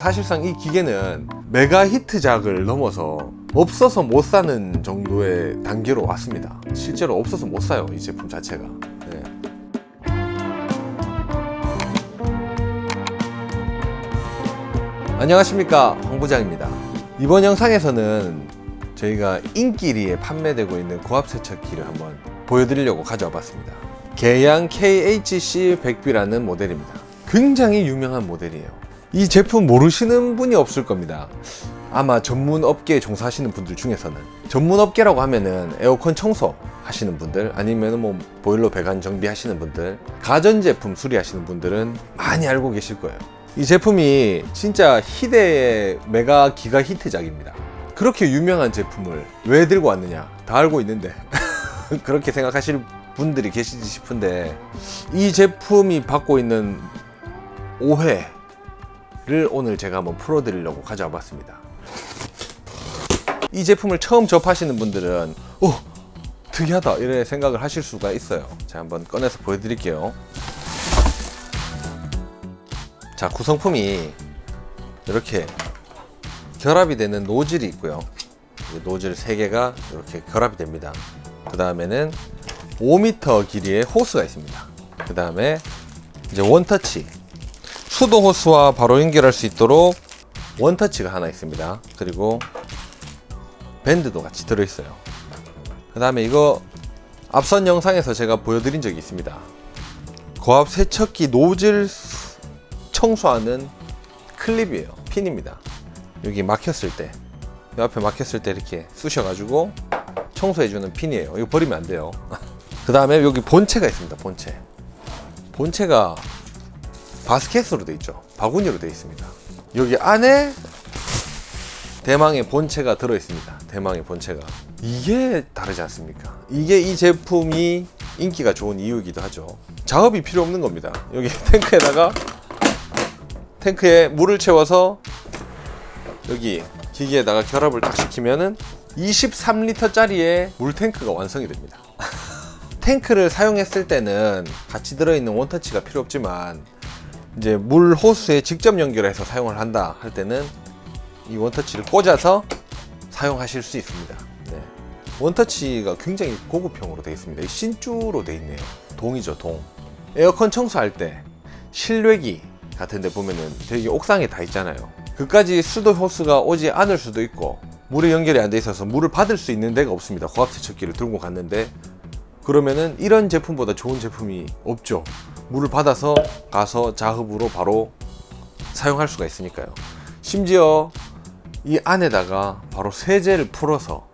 사실상 이 기계는 메가 히트작을 넘어서 없어서 못 사는 정도의 단계로 왔습니다. 실제로 없어서 못 사요, 이 제품 자체가. 네. 안녕하십니까, 황 부장입니다. 이번 영상에서는 저희가 인기리에 판매되고 있는 고압 세척기를 한번 보여드리려고 가져와 봤습니다. 계양 KHC 100B라는 모델입니다. 굉장히 유명한 모델이에요. 이 제품 모르시는 분이 없을 겁니다. 아마 전문 업계에 종사하시는 분들 중에서는 전문 업계라고 하면은 에어컨 청소 하시는 분들 아니면 뭐 보일러 배관 정비하시는 분들 가전 제품 수리하시는 분들은 많이 알고 계실 거예요. 이 제품이 진짜 희대의 메가 기가 히트작입니다. 그렇게 유명한 제품을 왜 들고 왔느냐 다 알고 있는데 그렇게 생각하실 분들이 계시지 싶은데 이 제품이 받고 있는 오해 를 오늘 제가 한번 풀어드리려고 가져와 봤습니다. 이 제품을 처음 접하시는 분들은 오 특이하다 이런 생각을 하실 수가 있어요. 제가 한번 꺼내서 보여드릴게요. 자 구성품이 이렇게 결합이 되는 노즐이 있고요. 이 노즐 3개가 이렇게 결합이 됩니다. 그 다음에는 5m 길이의 호스가 있습니다. 그 다음에 이제 원터치 수도 호스와 바로 연결할 수 있도록 원터치가 하나 있습니다. 그리고 밴드도 같이 들어있어요. 그 다음에 이거 앞선 영상에서 제가 보여드린 적이 있습니다. 고압 세척기 노즐 청소하는 클립이에요. 핀입니다. 여기 막혔을 때, 이 앞에 막혔을 때 이렇게 쑤셔가지고 청소해주는 핀이에요. 이거 버리면 안 돼요. 그 다음에 여기 본체가 있습니다. 본체. 본체가 바스켓으로 돼 있죠. 바구니로 돼 있습니다. 여기 안에 대망의 본체가 들어 있습니다. 대망의 본체가. 이게 다르지 않습니까? 이게 이 제품이 인기가 좋은 이유이기도 하죠. 작업이 필요 없는 겁니다. 여기 탱크에다가 탱크에 물을 채워서 여기 기기에다가 결합을 딱 시키면은 23리터짜리의 물 탱크가 완성이 됩니다. 탱크를 사용했을 때는 같이 들어있는 원터치가 필요 없지만 이제 물 호스에 직접 연결해서 사용을 한다 할 때는 이 원터치를 꽂아서 사용하실 수 있습니다. 네. 원터치가 굉장히 고급형으로 되어 있습니다. 이 신주로 되어 있네요. 동이죠, 동. 에어컨 청소할 때 실외기 같은 데 보면은 되게 옥상에 다 있잖아요. 그까지 수도 호스가 오지 않을 수도 있고 물에 연결이 안 돼 있어서 물을 받을 수 있는 데가 없습니다. 고압 세척기를 들고 갔는데 그러면은 이런 제품보다 좋은 제품이 없죠. 물을 받아서 가서 자흡으로 바로 사용할 수가 있으니까요. 심지어 이 안에다가 바로 세제를 풀어서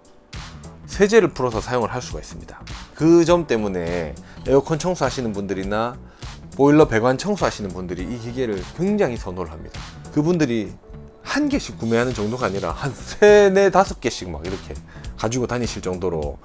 세제를 풀어서 사용을 할 수가 있습니다. 그 점 때문에 에어컨 청소하시는 분들이나 보일러 배관 청소하시는 분들이 이 기계를 굉장히 선호를 합니다. 그분들이 한 개씩 구매하는 정도가 아니라 한 세네 다섯 개씩 막 이렇게 가지고 다니실 정도로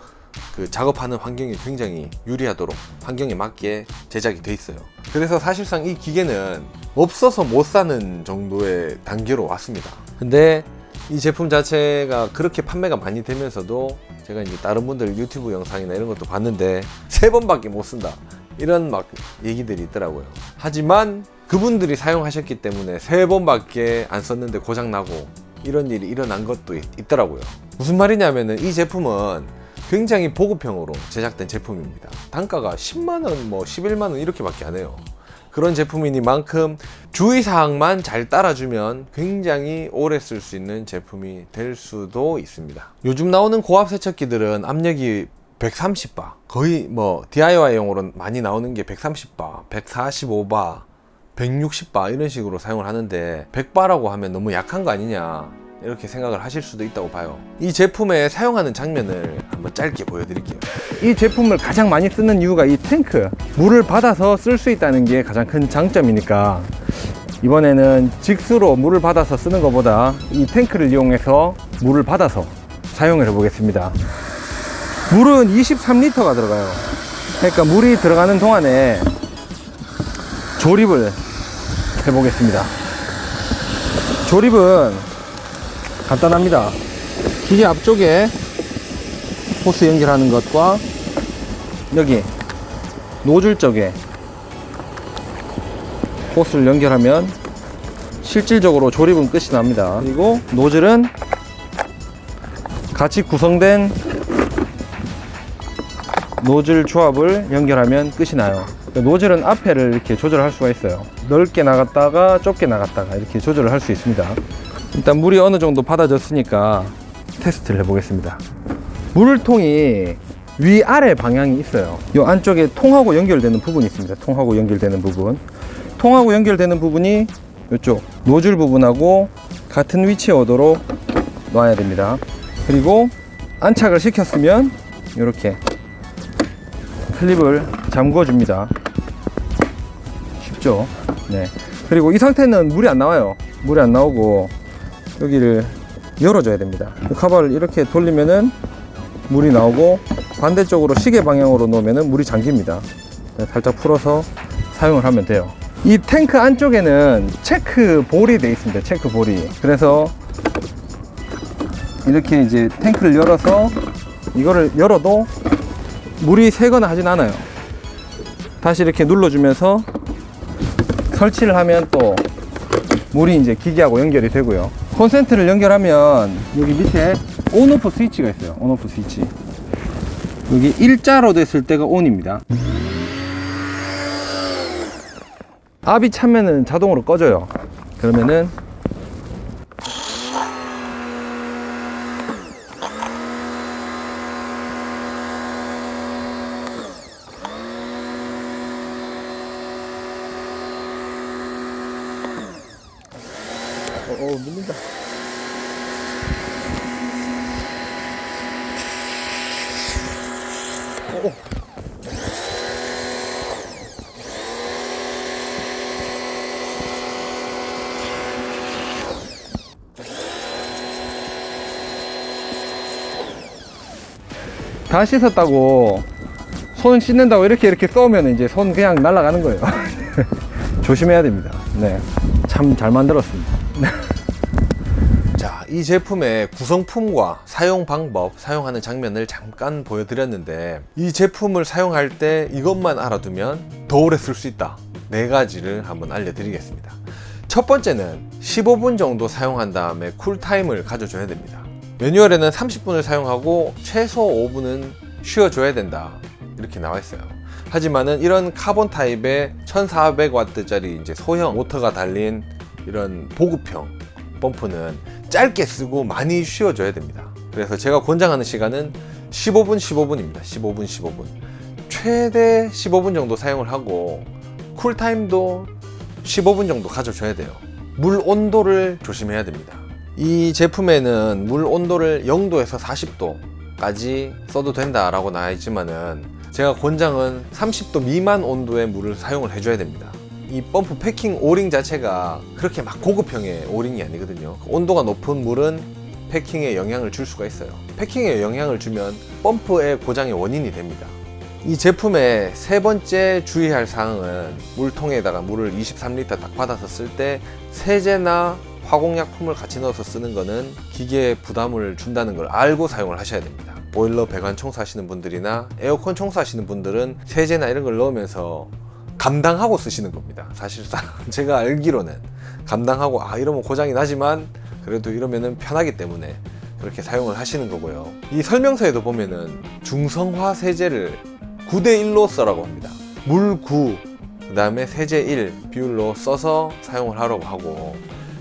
그 작업하는 환경이 굉장히 유리하도록 환경에 맞게 제작이 돼 있어요. 그래서 사실상 이 기계는 없어서 못 사는 정도의 단계로 왔습니다. 근데 이 제품 자체가 그렇게 판매가 많이 되면서도 제가 이제 다른 분들 유튜브 영상이나 이런 것도 봤는데 세 번밖에 못 쓴다. 이런 막 얘기들이 있더라고요. 하지만 그분들이 사용하셨기 때문에 세 번밖에 안 썼는데 고장 나고 이런 일이 일어난 것도 있, 있더라고요. 무슨 말이냐면은 이 제품은 굉장히 보급형으로 제작된 제품입니다. 단가가 10만원, 뭐 11만원 이렇게밖에 안 해요. 그런 제품이니만큼 주의사항만 잘 따라주면 굉장히 오래 쓸 수 있는 제품이 될 수도 있습니다. 요즘 나오는 고압 세척기들은 압력이 130바, 거의 뭐 DIY용으로 많이 나오는 게 130바, 145바, 160바 이런 식으로 사용을 하는데 100바라고 하면 너무 약한 거 아니냐 이렇게 생각을 하실 수도 있다고 봐요. 이 제품에 사용하는 장면을 한번 짧게 보여드릴게요. 이 제품을 가장 많이 쓰는 이유가 이 탱크. 물을 받아서 쓸 수 있다는 게 가장 큰 장점이니까. 이번에는 직수로 물을 받아서 쓰는 것보다 이 탱크를 이용해서 물을 받아서 사용을 해 보겠습니다. 물은 23리터가 들어가요. 그러니까 물이 들어가는 동안에 조립을 해 보겠습니다. 조립은 간단합니다 기계 앞쪽에 호스 연결하는 것과 여기 노즐 쪽에 호스를 연결하면 실질적으로 조립은 끝이 납니다. 그리고 노즐은 같이 구성된 노즐 조합을 연결하면 끝이 나요. 그러니까 노즐은 앞에를 이렇게 조절할 수가 있어요. 넓게 나갔다가 좁게 나갔다가 이렇게 조절을 할 수 있습니다. 일단 물이 어느 정도 받아졌으니까 테스트를 해보겠습니다. 물통이 위아래 방향이 있어요. 이 안쪽에 통하고 연결되는 부분이 있습니다. 통하고 연결되는 부분. 통하고 연결되는 부분이 이쪽 노즐 부분하고 같은 위치에 오도록 놔야 됩니다. 그리고 안착을 시켰으면 이렇게 클립을 잠궈 줍니다. 쉽죠? 네. 그리고 이 상태는 물이 안 나와요. 물이 안 나오고 여기를 열어줘야 됩니다. 이 카바를 이렇게 돌리면은 물이 나오고 반대쪽으로 시계 방향으로 놓으면은 물이 잠깁니다. 네, 살짝 풀어서 사용을 하면 돼요. 이 탱크 안쪽에는 체크 볼이 되어 있습니다. 체크 볼이. 그래서 이렇게 이제 탱크를 열어서 이거를 열어도 물이 새거나 하진 않아요. 다시 이렇게 눌러주면서 설치를 하면 또 물이 이제 기계하고 연결이 되고요. 콘센트를 연결하면 여기 밑에 온오프 스위치가 있어요. 온오프 스위치. 여기 일자로 됐을 때가 온입니다. 압이 차면은 자동으로 꺼져요. 그러면은 다 씻었다고 손 씻는다고 이렇게 이렇게 써오면 이제 손 그냥 날아가는 거예요. 조심해야 됩니다. 네. 참 잘 만들었습니다. 자, 이 제품의 구성품과 사용 방법, 사용하는 장면을 잠깐 보여드렸는데 이 제품을 사용할 때 이것만 알아두면 더 오래 쓸 수 있다. 네 가지를 한번 알려드리겠습니다. 첫 번째는 15분 정도 사용한 다음에 쿨타임을 가져줘야 됩니다. 매뉴얼에는 30분을 사용하고 최소 5분은 쉬어줘야 된다. 이렇게 나와 있어요. 하지만은 이런 카본 타입의 1400W짜리 이제 소형 모터가 달린 이런 보급형 펌프는 짧게 쓰고 많이 쉬어줘야 됩니다. 그래서 제가 권장하는 시간은 15분, 15분입니다. 15분, 15분. 최대 15분 정도 사용을 하고 쿨타임도 15분 정도 가져줘야 돼요. 물 온도를 조심해야 됩니다. 이 제품에는 물 온도를 0도에서 40도까지 써도 된다라고 나와 있지만은 제가 권장은 30도 미만 온도의 물을 사용을 해줘야 됩니다. 이 펌프 패킹 오링 자체가 그렇게 막 고급형의 오링이 아니거든요. 온도가 높은 물은 패킹에 영향을 줄 수가 있어요. 패킹에 영향을 주면 펌프의 고장의 원인이 됩니다. 이 제품의 세 번째 주의할 사항은 물통에다가 물을 23리터 딱 받아서 쓸 때 세제나 화공약품을 같이 넣어서 쓰는 거는 기계에 부담을 준다는 걸 알고 사용을 하셔야 됩니다. 보일러 배관 청소하시는 분들이나 에어컨 청소하시는 분들은 세제나 이런 걸 넣으면서 감당하고 쓰시는 겁니다. 사실상 제가 알기로는 감당하고 아 이러면 고장이 나지만 그래도 이러면은 편하기 때문에 그렇게 사용을 하시는 거고요. 이 설명서에도 보면은 중성화 세제를 9대 1로 써라고 합니다. 물 9, 그 다음에 세제 1 비율로 써서 사용을 하라고 하고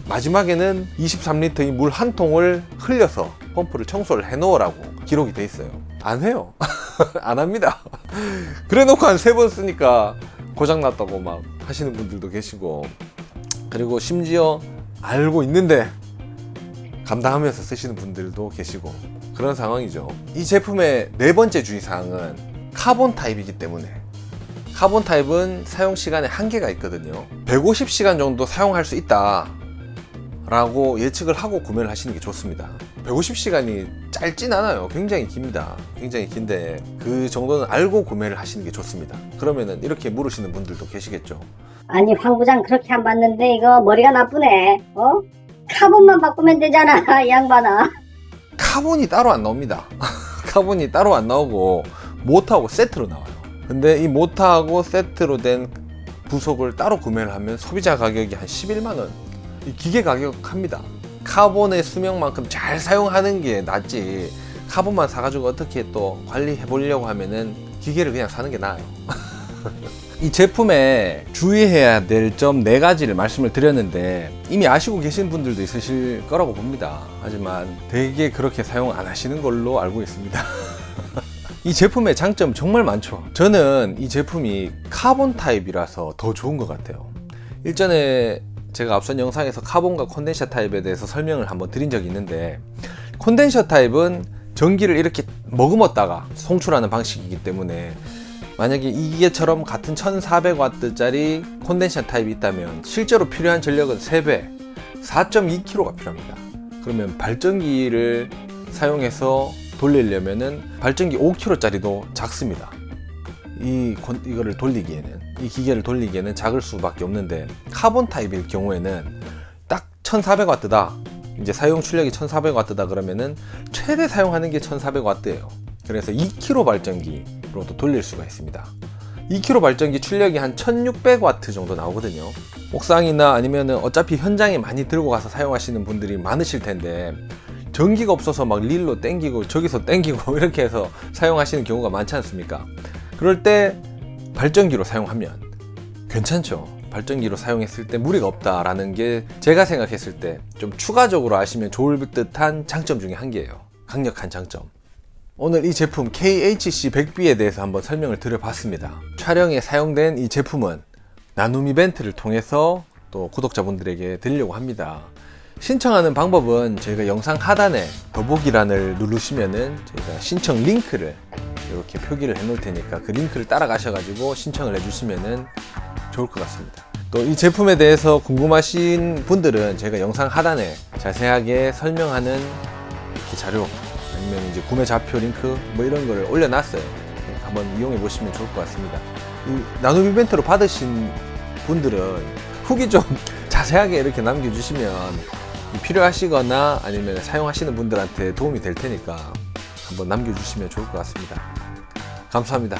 마지막에는 23리터의 물 한 통을 흘려서 펌프를 청소를 해 놓으라고 기록이 돼 있어요. 안 해요. 안 합니다. 그래 놓고 한 세 번 쓰니까 고장 났다고 막 하시는 분들도 계시고 그리고 심지어 알고 있는데 감당하면서 쓰시는 분들도 계시고 그런 상황이죠. 이 제품의 네 번째 주의사항은 카본 타입이기 때문에 카본 타입은 사용 시간에 한계가 있거든요. 150시간 정도 사용할 수 있다. 라고 예측을 하고 구매를 하시는 게 좋습니다. 150시간이 짧진 않아요. 굉장히 깁니다. 굉장히 긴데 그 정도는 알고 구매를 하시는 게 좋습니다. 그러면은 이렇게 물으시는 분들도 계시겠죠. 아니 황 부장 그렇게 안 봤는데 이거 머리가 나쁘네 어? 카본만 바꾸면 되잖아 이 양반아 카본이 따로 안 나옵니다. 카본이 따로 안 나오고 모터하고 세트로 나와요. 근데 이 모터하고 세트로 된 부속을 따로 구매를 하면 소비자 가격이 한 11만 원이 기계 가격합니다. 카본의 수명만큼 잘 사용하는 게 낫지. 카본만 사가지고 어떻게 또 관리해 보려고 하면은 기계를 그냥 사는 게 나아요. 이 제품에 주의해야 될 점 네 가지를 말씀을 드렸는데 이미 아시고 계신 분들도 있으실 거라고 봅니다. 하지만 되게 그렇게 사용 안 하시는 걸로 알고 있습니다. 이 제품의 장점 정말 많죠. 저는 이 제품이 카본 타입이라서 더 좋은 것 같아요. 일전에 제가 앞선 영상에서 카본과 콘덴서 타입에 대해서 설명을 한번 드린 적이 있는데 콘덴서 타입은 전기를 이렇게 머금었다가 송출하는 방식이기 때문에 만약에 이 기계처럼 같은 1400W짜리 콘덴서 타입이 있다면 실제로 필요한 전력은 3배, 4.2kg가 필요합니다. 그러면 발전기를 사용해서 돌리려면은 발전기 5kg짜리도 작습니다. 이 콘- 이거를 돌리기에는 이 기계를 돌리기에는 작을 수밖에 없는데 카본 타입일 경우에는 딱 1400W다. 이제 사용 출력이 1400W다 그러면은 최대 사용하는 게 1400W예요. 그래서 2kg 발전기로도 돌릴 수가 있습니다. 2kg 발전기 출력이 한 1600W 정도 나오거든요. 옥상이나 아니면은 어차피 현장에 많이 들고 가서 사용하시는 분들이 많으실 텐데 전기가 없어서 막 릴로 땡기고 저기서 땡기고 이렇게 해서 사용하시는 경우가 많지 않습니까? 그럴 때 발전기로 사용하면 괜찮죠. 발전기로 사용했을 때 무리가 없다라는 게 제가 생각했을 때 좀 추가적으로 아시면 좋을 듯한 장점 중에 한 개예요. 강력한 장점. 오늘 이 제품 KHC 100B에 대해서 한번 설명을 드려봤습니다. 촬영에 사용된 이 제품은 나눔 이벤트를 통해서 또 구독자분들에게 드리려고 합니다. 신청하는 방법은 저희가 영상 하단에 더보기란을 누르시면은 저희가 신청 링크를 이렇게 표기를 해 놓을 테니까 그 링크를 따라가셔 가지고 신청을 해 주시면은 좋을 것 같습니다. 또 이 제품에 대해서 궁금하신 분들은 제가 영상 하단에 자세하게 설명하는 자료 아니면 이제 구매 좌표 링크 뭐 이런 거를 올려놨어요. 한번 이용해 보시면 좋을 것 같습니다. 이 나눔 이벤트로 받으신 분들은 후기 좀 자세하게 이렇게 남겨주시면 필요하시거나 아니면 사용하시는 분들한테 도움이 될 테니까 한번 남겨주시면 좋을 것 같습니다. 감사합니다.